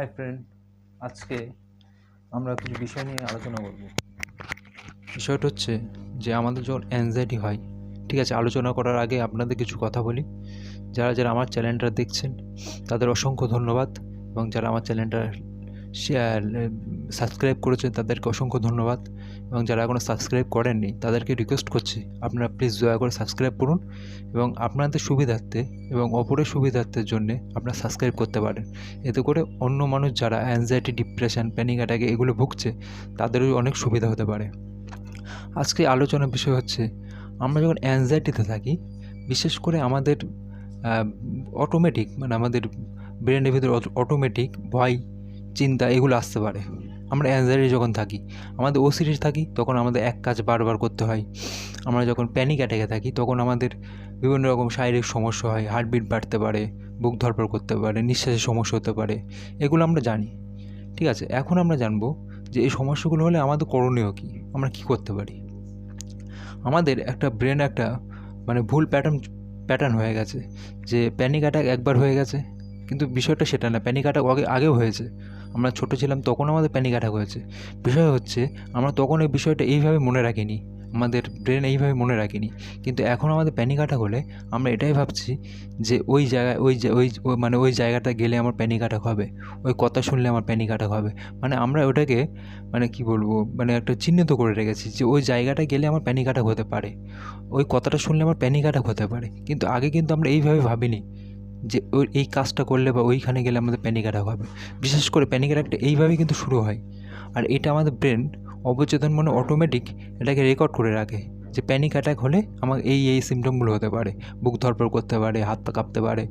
Hi friend আজকে আমরা কিছু বিষয় নিয়ে আলোচনা করব। বিষয়টা হচ্ছে যে আমাদের যখন অ্যাংজাইটি হয়, ঠিক আছে, আলোচনা করার আগে আপনাদের কিছু কথা বলি। যারা যারা আমার চ্যানেলটা দেখছেন, তাদের অসংখ্য ধন্যবাদ এবং যারা আমার চ্যানেলটা সাবস্ক্রাইব করেছেন, তাদেরকে অসংখ্য ধন্যবাদ। এবং যারা এখনও সাবস্ক্রাইব করেননি, তাদেরকে রিকোয়েস্ট করছি, আপনারা প্লিজ দয়া করে সাবস্ক্রাইব করুন এবং আপনাদের সুবিধার্থে এবং অপরের সুবিধার্থের জন্যে আপনারা সাবস্ক্রাইব করতে পারেন। এতে করে অন্য মানুষ যারা অ্যাংজাইটি ডিপ্রেশন প্যানিক অ্যাটাকে এগুলো ভুগছে, তাদেরও অনেক সুবিধা হতে পারে। আজকে আলোচনার বিষয় হচ্ছে, আমরা যখন অ্যাংজাইটিতে থাকি, বিশেষ করে আমাদের অটোমেটিক মানে আমাদের ব্রেনের ভিতরে অটোমেটিক ভয়, চিন্তা এগুলো আসতে পারে। আমরা অ্যাংজাইটি যখন থাকি, আমাদের ওসিডি থাকি, তখন আমাদের এক কাজ বারবার করতে হয়। আমরা যখন প্যানিক অ্যাটাকে থাকি, তখন আমাদের বিভিন্ন রকম শারীরিক সমস্যা হয় হার্টবিট বাড়তে পারে, বুক ধরপড় করতে পারে, নিঃশ্বাসের সমস্যা হতে পারে, এগুলো আমরা জানি। ঠিক আছে, এখন আমরা জানব যে এই সমস্যাগুলো হলে আমাদের করণীয় কী? আমরা কী করতে পারি? আমাদের একটা ব্রেন একটা মানে ভুল প্যাটার্ন প্যাটার্ন হয়ে গেছে যে প্যানিক অ্যাটাক একবার হয়ে গেছে, কিন্তু বিষয়টা সেটা না প্যানিক অ্যাটাক আগে, আগেও হয়েছে। আমরা ছোটো ছিলাম তখন আমাদের প্যানিক অ্যাটাক হয়েছে। বিষয় হচ্ছে, আমরা তখন এই বিষয়টা এইভাবে মনে রাখিনি। আমাদের ব্রেন এইভাবে মনে রাখিনি। কিন্তু এখন আমাদের প্যানিক অ্যাটাক হলে আমরা এটাই ভাবছি যে ওই জায়গায়, ওই ওই মানে ওই জায়গাটা গেলে আমার প্যানিক অ্যাটাক হবে। ওই কথা শুনলে আমার প্যানিক অ্যাটাক হবে। মানে আমরা ওটাকে মানে কি বলব মানে একটা চিহ্নিত করে রেখেছি যে ওই জায়গাটা গেলে আমার প্যানিক অ্যাটাক হতে পারে। ওই কথাটা শুনলে আমার প্যানিক অ্যাটাক হতে পারে। কিন্তু আগে কিন্তু আমরা এইভাবে ভাবিনি। যে ওই, এই কাজটা করলে বা ওইখানে গেলে আমাদের প্যানিক অ্যাটাক হবে। বিশেষ করে প্যানিক অ্যাটাকটা এইভাবেই কিন্তু শুরু হয়। আর এটা আমাদের ব্রেন অবচেতন মনে অটোমেটিক এটাকে রেকর্ড করে রাখে যে প্যানিক অ্যাটাক হলে আমার এই এই সিমটমগুলো হতে পারে। বুক ধরপড় করতে পারে, হাত পা কাঁপতে পারে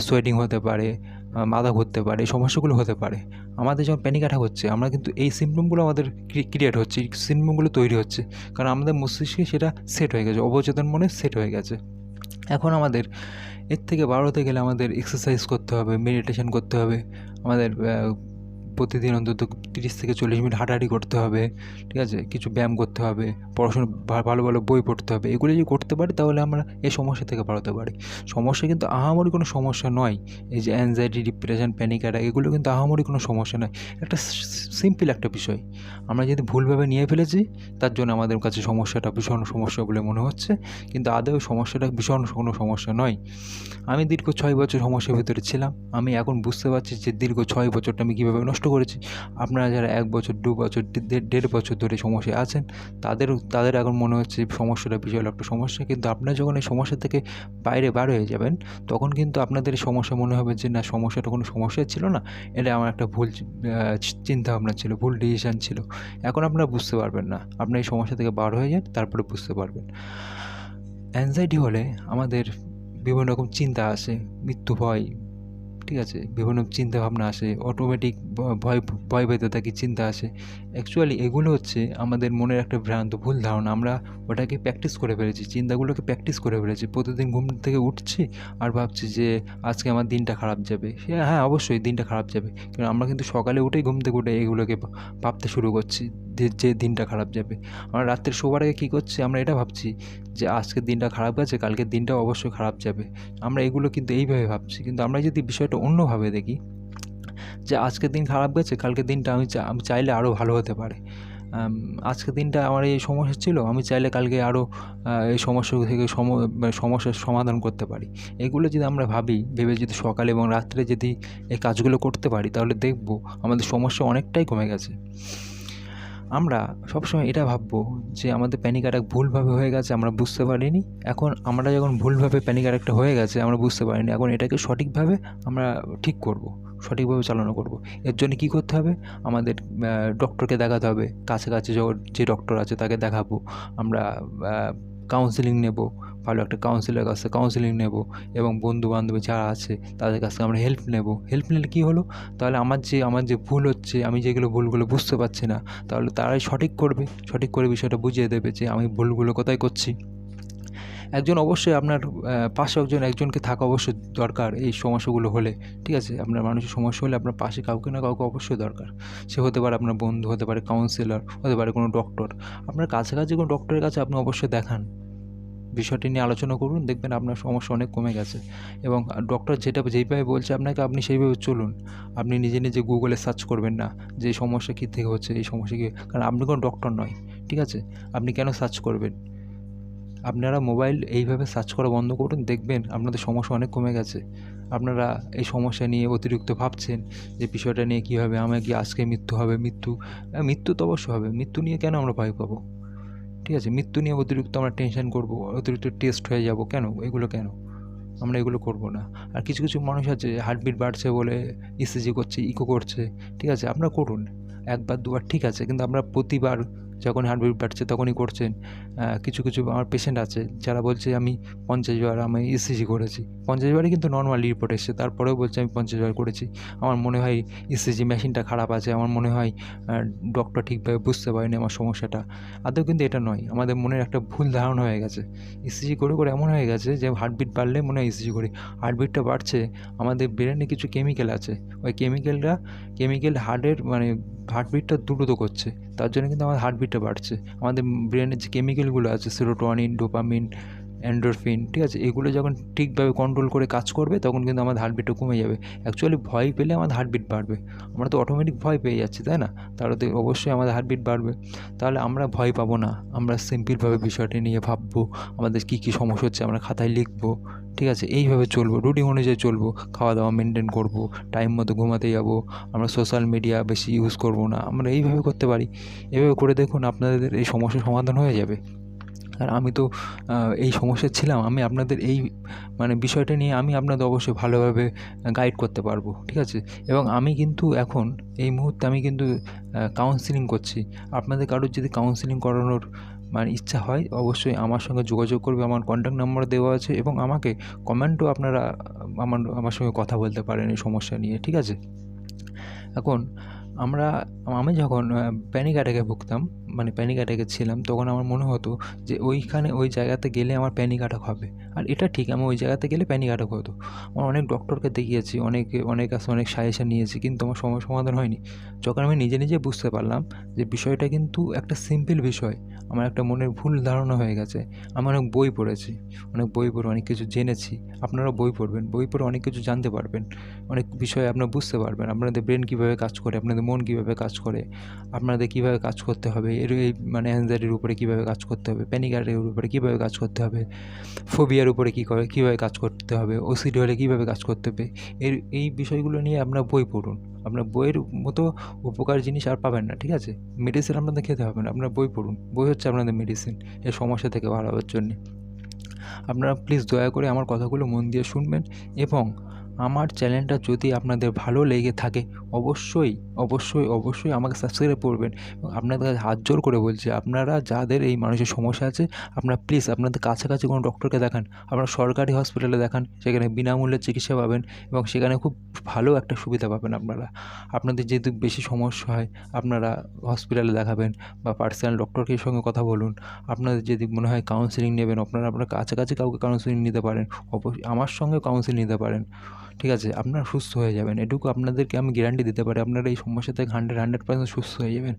সোয়েটিং হতে পারে মাথা ঘুরতে পারে, এই সমস্যাগুলো হতে পারে। আমাদের যখন প্যানিক অ্যাটাক হচ্ছে, আমরা কিন্তু এই সিমটমগুলো আমাদের ক্রিয়েট হচ্ছে, এই সিমটমগুলো তৈরি হচ্ছে। কারণ আমাদের মস্তিষ্কে সেটা সেট হয়ে গেছে, অবচেতন মনে সেট হয়ে গেছে। এখন আমাদের এর থেকে বার হতে গেলে আমাদের এক্সারসাইজ করতে হবে মেডিটেশন করতে হবে আমাদের প্রতিদিন অন্তত তিরিশ থেকে চল্লিশ মিনিট হাঁটাহাঁটি করতে হবে, ঠিক আছে? কিছু ব্যায়াম করতে হবে, পড়াশুনো ভালো ভালো বই পড়তে হবে। এগুলো যদি করতে পারি তাহলে আমরা এই সমস্যা থেকে বাড়াতে পারি। সমস্যা কিন্তু আহামরি কোনো সমস্যা নয়। এই যে অ্যাংজাইটি ডিপ্রেশন প্যানিক অ্যাটাক এগুলো কিন্তু আহামরি কোনো সমস্যা নয়। একটা সিম্পল একটা বিষয়। আমরা যদি ভুলভাবে নিয়ে ফেলেছি, তার জন্য আমাদের কাছে সমস্যাটা ভীষণ সমস্যা বলে মনে হচ্ছে। কিন্তু আদৌ সমস্যাটা ভীষণ কোনো সমস্যা নয়। আমি দীর্ঘ ছয় বছর সমস্যার ভিতরে ছিলাম। আমি এখন বুঝতে পারছি যে দীর্ঘ ছয় বছরটা আমি কীভাবে নষ্ট করেছি। আপনারা যারা এক বছর, দু বছর দেড় বছর ধরে সমস্যায় আছেন তাদেরও তাদের এখন মনে হচ্ছে সমস্যাটা বিশাল একটা সমস্যা। কিন্তু আপনারা যখন এই সমস্যা থেকে বাইরে বার হয়ে যাবেন, তখন কিন্তু আপনাদের সমস্যা মনে হবে যে, না, সমস্যাটা কোনো সমস্যা ছিল না। এটা আমার একটা ভুল চিন্তাভাবনা ছিল, ভুল ডিসিশান ছিল। এখন আপনারা বুঝতে পারবেন না। আপনার এই সমস্যা থেকে বার হয়ে যান, তারপরে বুঝতে পারবেন। অ্যাংজাইটি হলে আমাদের বিভিন্ন রকম চিন্তা আসে, মৃত্যু ভয় ঠিক আছে? বিভিন্ন চিন্তা ভাবনা আসে অটোমেটিক ভয় ভয় পেতে থাকি চিন্তা আসে। অ্যাকচুয়ালি এগুলো হচ্ছে আমাদের মনের একটা ভ্রান্ত ভুল ধারণা। আমরা ওটাকে প্র্যাকটিস করে ফেলেছি, চিন্তাগুলোকে প্র্যাকটিস করে ফেলেছি। প্রতিদিন ঘুম থেকে উঠছি আর ভাবছি যে আজকে আমার দিনটা খারাপ যাবে। সে হ্যাঁ অবশ্যই দিনটা খারাপ যাবে। কারণ আমরা কিন্তু সকালে উঠেই ঘুম থেকে উঠে এগুলোকে ভাবতে শুরু করছি। যে দিনটা খারাপ যাবে। আমরা রাত্রে শোবার আগে কী করছি? আমরা এটা ভাবছি যে, আজকের দিনটা খারাপ গেছে, কালকের দিনটাও অবশ্যই খারাপ যাবে। আমরা এগুলো কিন্তু এইভাবে ভাবছি। কিন্তু আমরা যদি বিষয়টা অন্যভাবে দেখি, যে আজকের দিন খারাপ গেছে, কালকের দিনটা আমি আমি চাইলে আরও ভালো হতে পারে। আজকের দিনটা আমার এই সমস্যা ছিল, আমি চাইলে কালকে আরও এই সমস্যা থেকে মানে সমস্যার সমাধান করতে পারি। এগুলো যদি আমরা ভাবি, ভেবে যদি সকালে এবং রাত্রে যদি এই কাজগুলো করতে পারি, তাহলে দেখব আমাদের সমস্যা অনেকটাই কমে গেছে। আমরা সবসময় এটা ভাববো যে আমাদের প্যানিক অ্যাটাক ভুলভাবে হয়ে গেছে, আমরা বুঝতে পারিনি। এখন আমরা যখন ভুলভাবে প্যানিক অ্যাটাকটা হয়ে গেছে, আমরা বুঝতে পারিনি। এখন এটাকে সঠিকভাবে আমরা ঠিক করব, সঠিকভাবে চালনা করব। এর জন্য কী করতে হবে? আমাদের ডক্টরকে দেখাতে হবে। কাছাকাছি যে ডক্টর আছে তাকে দেখাবো। আমরা কাউন্সিলিং নেব, ভালো একটা কাউন্সিলের কাছে কাউন্সিলিং নেব এবং বন্ধু বান্ধবী যারা আছে তাদের কাছ আমরা হেল্প নেব। হেল্প নিলে কী হলো? তাহলে আমার যে আমার যে ভুল হচ্ছে, আমি যেগুলো ভুলগুলো বুঝতে পারছি না, তাহলে তারাই সঠিক করবে। সঠিক করে বিষয়টা বুঝিয়ে দেবে যে আমি ভুলগুলো কোথায় করছি। একজন অবশ্যই আপনার পাশে একজন, একজনকে থাকা অবশ্যই দরকার এই সমস্যাগুলো হলে, ঠিক আছে? আপনার মানুষের সমস্যা হলে আপনার পাশে কাউকে না কাউকে অবশ্যই দরকার। সে হতে পারে আপনার বন্ধু, হতে পারে কাউন্সিলর হতে পারে কোনো ডক্টর আপনার কাছাকাছি কোনো ডক্টরের কাছে আপনি অবশ্যই দেখান। বিষয়টি নিয়ে আলোচনা করুন, দেখবেন আপনার সমস্যা অনেক কমে গেছে। এবং ডক্টর যেটা যেইভাবে বলছে, আপনাকে আপনি সেইভাবে চলুন। আপনি নিজে নিজে গুগলে সার্চ করবেন না যে সমস্যা কী থেকে হচ্ছে, এই সমস্যা কী? কারণ আপনি কোনো ডক্টর নয়, ঠিক আছে? আপনি কেন সার্চ করবেন? আপনারা মোবাইল এইভাবে সার্চ করা বন্ধ করুন, দেখবেন আপনাদের সমস্যা অনেক কমে গেছে। আপনারা এই সমস্যা নিয়ে অতিরিক্ত ভাবছেন যে বিষয়টা নিয়ে কী হবে আমার কি আজকে মৃত্যু হবে, মৃত্যু মৃত্যু তো অবশ্যই হবে, মৃত্যু নিয়ে কেন আমরা ভয় পাবো? ঠিক আছে, মৃত্যু নিয়ে অতিরিক্ত আমরা টেনশন করব, অতিরিক্ত টেস্ট হয়ে যাব কেন? এগুলো কেন? আমরা এগুলো করব না। আর কিছু কিছু মানুষ আছে হার্টবিট বাড়ছে বলে ইসিজি করছে ইকো করছে, ঠিক আছে, আপনারা করুন। একবার, দুবার ঠিক আছে, কিন্তু আমরা প্রতিবার যখন হার্টবিট বাড়ছে তখনই করছেন। কিছু কিছু আমার পেশেন্ট আছে যারা বলছে আমি পঞ্চাশ বার আমি ইসিজি করেছি। পঞ্চাশ বারে কিন্তু নর্মাল রিপোর্ট এসছে। তারপরেও বলছে আমি পঞ্চাশ বার করেছি। আমার মনে হয় ইসিজি মেশিনটা খারাপ আছে। আমার মনে হয় ডক্টর ঠিকভাবে বুঝতে পারেনি আমার সমস্যাটা। আদৌ কিন্তু এটা নয়। আমাদের মনের একটা ভুল ধারণা হয়ে গেছে। ইসিজি করে করে এমন হয়ে গেছে যে হার্টবিট বাড়লে মনে হয় ইসিজি করি। হার্টবিটটা বাড়ছে, আমাদের ব্রেনে কিছু কেমিক্যাল আছে। ওই কেমিক্যালটা কেমিক্যাল হার্টের মানে হার্টবিটটা দ্রুত করছে। তার জন্য কিন্তু আমার হার্টবিটটা বাড়ছে। আমাদের ব্রেনের যে কেমিক্যালগুলো আছে সেরোটোনিন ডোপামিন এন্ডোরফিন ঠিক আছে? এগুলো যখন ঠিকভাবে কন্ট্রোল করে কাজ করবে, তখন কিন্তু আমাদের হার্টবিটটা কমে যাবে। অ্যাকচুয়ালি ভয় পেলে আমাদের হার্টবিট বাড়বে। আমরা তো অটোমেটিক ভয় পেয়ে যাচ্ছি, তাই না? তাহলে তো অবশ্যই আমাদের হার্টবিট বাড়বে। তাহলে আমরা ভয় পাবো না। আমরা সিম্পলভাবে বিষয়টি নিয়ে ভাববো, আমাদের কী কী সমস্যা হচ্ছে আমরা খাতায় লিখব, ঠিক আছে? এইভাবে চলবো রুটিন অনুযায়ী চলবো খাওয়া দাওয়া মেনটেন করব টাইম মতো ঘুমাতে যাব, আমরা সোশ্যাল মিডিয়া বেশি ইউজ করব না, আমরা এইভাবে করতে পারি। এভাবে করে দেখুন আপনাদের এই সমস্যার সমাধান হয়ে যাবে। আর আমি তো এই সমস্যায় ছিলাম। আমি আপনাদের এই মানে বিষয়টা নিয়ে আমি আপনাদের অবশ্যই ভালোভাবে গাইড করতে পারব, ঠিক আছে? এবং আমি কিন্তু এখন, এই মুহূর্তে আমি কিন্তু কাউন্সিলিং করছি। আপনাদের কারোর যদি কাউন্সিলিং করানোর মানে ইচ্ছা হয়, অবশ্যই আমার সঙ্গে যোগাযোগ করবে। আমার কন্ট্যাক্ট নাম্বার দেওয়া আছে এবং আমাকে কমেন্টও আপনারা, আমার আমার সঙ্গে কথা বলতে পারেন এই সমস্যা নিয়ে, ঠিক আছে? এখন আমরা, আমি যখন প্যানিক অ্যাটাকে ভুগতাম মানে প্যানিক অ্যাটাকে ছিলাম, তখন আমার মনে হতো যে ওইখানে, ওই জায়গাতে গেলে আমার প্যানিক অ্যাটাক হবে। আর এটা ঠিক, আমি ওই জায়গাতে গেলে প্যানিক অ্যাটাক হতো। আমার অনেক ডক্টরকে দেখিয়েছি, অনেকে, অনেক কাছে অনেক সাজেশন নিয়েছি, কিন্তু আমার সমস্যা সমাধান হয়নি। যখন আমি নিজে নিজে বুঝতে পারলাম যে বিষয়টা কিন্তু একটা সিম্পল বিষয়। আমার একটা মনের ভুল ধারণা হয়ে গেছে। আমি অনেক বই পড়েছি, অনেক বই পড়ে অনেক কিছু জেনেছি। আপনারা বই পড়বেন, বই পড়ে অনেক কিছু জানতে পারবেন। অনেক বিষয়ে আপনারা বুঝতে পারবেন, আপনাদের ব্রেন কীভাবে কাজ করে, আপনাদের মন কীভাবে কাজ করে, আপনাদের কীভাবে কাজ করতে হবে, এর, এই মানে অ্যাংজাইটির উপরে কীভাবে কাজ করতে হবে প্যানিক অ্যাটাকের উপরে কীভাবে কাজ করতে হবে ফোবিয়ার উপরে কী করে, কীভাবে কাজ করতে হবে ওসিডি হলে কীভাবে কাজ করতে হবে, এর, এই বিষয়গুলো নিয়ে আপনারা বই পড়ুন। আপনার বইয়ের মতো উপকার জিনিস আর পাবেন না, ঠিক আছে? মেডিসিন আপনাদের খেতে হবে না, আপনার বই পড়ুন। বই হচ্ছে আপনাদের মেডিসিন এই সমস্যা থেকে ভালো হওয়ার জন্যে। আপনারা প্লিজ দয়া করে আমার কথাগুলো মন দিয়ে শুনবেন এবং আমার চ্যানেলটা যদি আপনাদের ভালো লেগে থাকে, অবশ্যই অবশ্যই অবশ্যই আমাকে সাবস্ক্রাইব করবেন। এবং আপনাদের কাছে হাত জোর করে বলছি, আপনারা যাদের এই মানুষের সমস্যা আছে, আপনারা প্লিজ আপনাদের কাছাকাছি কোনো ডক্টরকে দেখান, আপনারা সরকারি হসপিটালে দেখান, সেখানে বিনামূল্যে চিকিৎসা পাবেন এবং সেখানে খুব ভালো একটা সুবিধা পাবেন আপনারা। আপনাদের যেহেতু বেশি সমস্যা হয়, আপনারা হসপিটালে দেখাবেন বা পার্সোনাল ডক্টরকে সঙ্গে কথা বলুন। আপনাদের যদি মনে হয় কাউন্সিলিং নেবেন, আপনারা আপনার কাছাকাছি কাউকে কাউন্সিলিং নিতে পারেন, অবশ্যই আমার সঙ্গে কাউন্সিলিং নিতে পারেন। ঠিক আছে, আপনারা সুস্থ হয়ে যাবেন। এটুকু আপনাদেরকে আমি গ্যারান্টি দিতে পারি, আপনারা এই সমস্যা থেকে হান্ড্রেড হান্ড্রেড পার্সেন্ট সুস্থ হয়ে যাবেন।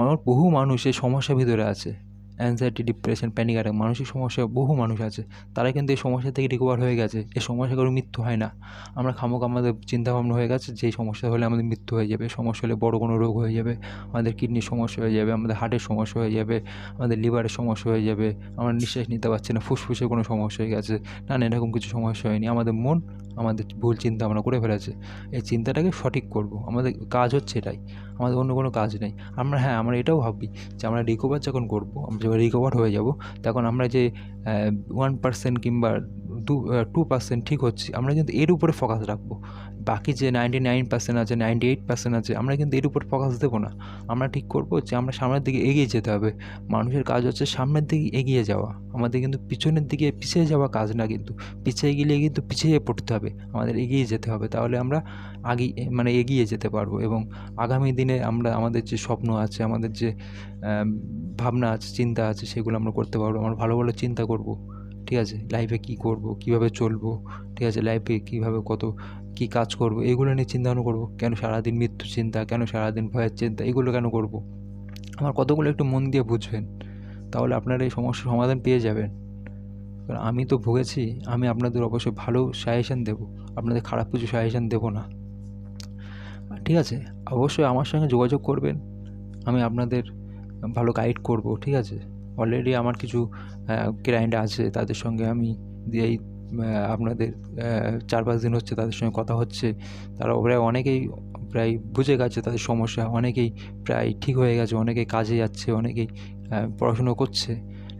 আমার বহু মানুষ এই সমস্যার ভিতরে আছে। অ্যাংজাইটি ডিপ্রেশন প্যানিক অ্যাটাক মানসিক সমস্যা, বহু মানুষ আছে। তারা কিন্তু এই সমস্যা থেকে রিকভার হয়ে গেছে। এই সমস্যা করে মৃত্যু হয় না। আমরা খামোক আমাদের চিন্তাভাবনা হয়ে গেছে যে সমস্যা হলে আমাদের মৃত্যু হয়ে যাবে। সমস্যা হলে বড় কোনো রোগ হয়ে যাবে। আমাদের কিডনির সমস্যা হয়ে যাবে। আমাদের হার্টের সমস্যা হয়ে যাবে। আমাদের লিভারের সমস্যা হয়ে যাবে। আমরা নিঃশ্বাস নিতে পারছি না। ফুসফুসে কোনো সমস্যা হয়ে গেছে। না না, এরকম কিছু সমস্যা হয়নি। আমাদের মন, আমাদের ভুল চিন্তা আমরা করে ফেলেছে। এই চিন্তাটাকে সঠিক করব। আমাদের কাজ হচ্ছে এটাই। আমাদের অন্য কোনো কাজ নেই। আমরা হ্যাঁ আমরা এটাও ভাবি যে আমরা রিকভার যখন করব, আমরা যখন রিকভার হয়ে যাব, তখন আমরা যে ওয়ান পার্সেন্ট কিংবা দু টু পার্সেন্ট ঠিক হচ্ছে, আমরা কিন্তু এর উপরে ফোকাস রাখব। বাকি যে নাইনটি নাইন পার্সেন্ট আছে নাইনটি এইট পার্সেন্ট আছে, আমরা কিন্তু এর উপর ফোকাস দেবো না। আমরা ঠিক করব যে আমরা সামনের দিকে এগিয়ে যেতে হবে। মানুষের কাজ হচ্ছে সামনের দিকে এগিয়ে যাওয়া। আমাদের কিন্তু পিছনের দিকে পিছিয়ে যাওয়া কাজ না কিন্তু, পিছিয়ে গেলে কিন্তু পিছিয়ে পড়তে হবে। আমাদের এগিয়ে যেতে হবে, তাহলে আমরা আগে মানে এগিয়ে যেতে পারব এবং আগামী দিনে আমরা, আমাদের যে স্বপ্ন আছে, আমাদের যে ভাবনা আছে, চিন্তা আছে, সেগুলো আমরা করতে পারব। আমরা ভালো ভালো চিন্তা করব। ঠিক আছে? লাইফে কী করব? কীভাবে চলবো? ঠিক আছে? লাইফে কীভাবে কত, কী কাজ করব? এগুলো নিয়ে চিন্তা ভাবনা করব? কেন সারাদিন মৃত্যু চিন্তা? কেন সারাদিন ভয়ের চিন্তা? এগুলো কেন করব? আমার কতগুলো একটু মন দিয়ে বুঝবেন। তাহলে আপনারা এই সমস্যার সমাধান পেয়ে যাবেন। কারণ আমি তো ভুগেছি, আমি আপনাদের অবশ্যই ভালো সাজেশান দেবো। আপনাদের খারাপ কিছু সাজেশান দেবো না। ঠিক আছে? অবশ্যই আমার সঙ্গে যোগাযোগ করবেন। আমি আপনাদের ভালো গাইড করব। ঠিক আছে? অলরেডি আমার কিছু ক্লায়েন্ট আছে, তাদের সঙ্গে আমি দিয়েই আপনাদের চার পাঁচ দিন হচ্ছে তাদের সঙ্গে কথা হচ্ছে। তারা প্রায় অনেকেই, প্রায় বুঝে গেছে তাদের সমস্যা, অনেকেই প্রায় ঠিক হয়ে গেছে, অনেকেই কাজে যাচ্ছে, অনেকেই পড়াশুনো করছে।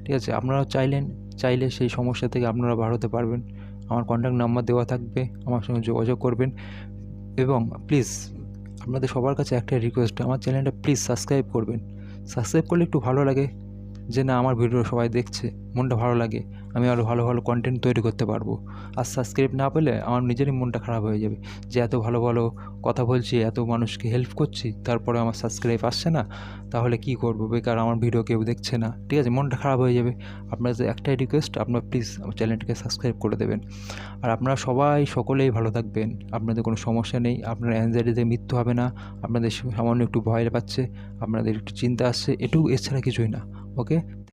ঠিক আছে, আপনারাও চাইলেন, চাইলে সেই সমস্যা থেকে আপনারা বার হতে পারবেন। আমার কন্ট্যাক্ট নাম্বার দেওয়া থাকবে, আমার সঙ্গে যোগাযোগ করবেন। এবং প্লিজ আপনাদের সবার কাছে একটাই রিকোয়েস্ট আমার চ্যানেলটা প্লিজ সাবস্ক্রাইব করবেন। সাবস্ক্রাইব করলে একটু ভালো লাগে। যে না, আমার ভিডিও সবাই দেখছে, মনটা ভালো লাগে, আমি আরও ভালো ভালো কন্টেন্ট তৈরি করতে পারব। আর সাবস্ক্রাইব না পেলে আমার নিজেরই মনটা খারাপ হয়ে যাবে, যে এত ভালো ভালো কথা বলছি, এত মানুষকে হেল্প করছি, তারপরে আমার সাবস্ক্রাইব আসছে না, তাহলে কী করব? বেকার, আমার ভিডিও কেউ দেখছে না। ঠিক আছে, মনটা খারাপ হয়ে যাবে। আপনাদের একটাই রিকোয়েস্ট আপনারা প্লিজ আমার চ্যানেলটিকে সাবস্ক্রাইব করে দেবেন। আর আপনারা সবাই সকলেই ভালো থাকবেন, আপনাদের কোনো সমস্যা নেই, আপনার অ্যাংজাইটিতে মৃত্যু হবে না, আপনাদের সামান্য একটু ভয় পাচ্ছে, আপনাদের একটু চিন্তা আসছে, এটুকু এছাড়া কিছুই না। ಓಕೆ